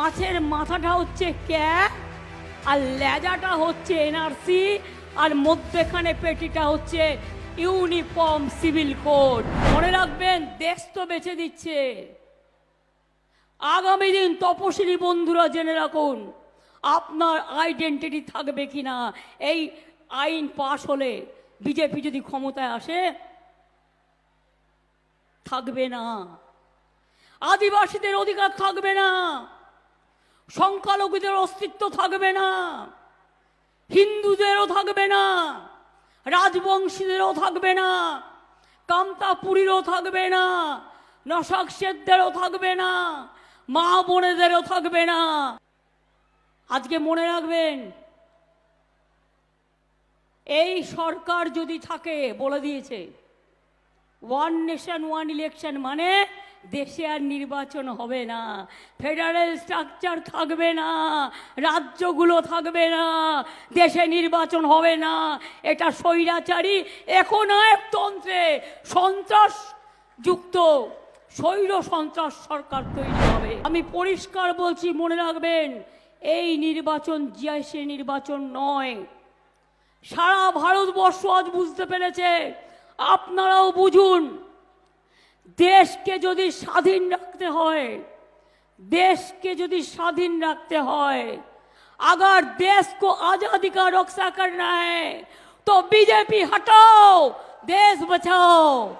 মাছের মাথাটা হচ্ছে ক্যাপ আর লেজাটা হচ্ছে এনআরসি, আর মধ্যেখানে পেটিটা হচ্ছে ইউনিফর্ম সিভিল কোড। মনে রাখবেন, দেশ তো বেঁচে দিচ্ছে। আগামী দিন তপশিলি বন্ধুরা জেনে রাখুন, আপনার আইডেন্টিটি থাকবে কিনা এই আইন পাশ হলে বিজেপি যদি ক্ষমতায় আসে, থাকবে না। আদিবাসীদের অধিকার থাকবে না। সংখ্যালঘুদের অস্তিত্ব থাকবে না, হিন্দুদেরও থাকবে না, রাজবংশীদেরও থাকবে না কামতাপুরীরও থাকবে না নশাক শেখদেরও থাকবে না, মা বোনেদেরও থাকবে না। আজকে মনে রাখবেন, এই সরকার যদি থাকে, বলে দিয়েছে ওয়ান নেশন ওয়ান ইলেকশন মানে দেশে আর নির্বাচন হবে না। ফেডারেল স্ট্রাকচার থাকবে না। রাজ্যগুলো থাকবে না। দেশে নির্বাচন হবে না। এটা স্বৈরাচারী একনায়কতন্ত্রে সন্ত্রাস যুক্ত স্বৈর সন্ত্রাস সরকার তৈরি হবে। আমি পরিষ্কার বলছি, মনে রাখবেন, এই নির্বাচন জিয়াইসি নির্বাচন নয়। সারা ভারতবর্ষ আজ বুঝতে পেরেছে। আপনারাও বুঝুন। দেশকে যদি স্বাধীন রাখতে হয় देश के यदि स्वाधीन रखते हैं अगर देश को आजादी का रक्षा करना है तो बीजेपी हटाओ देश बचाओ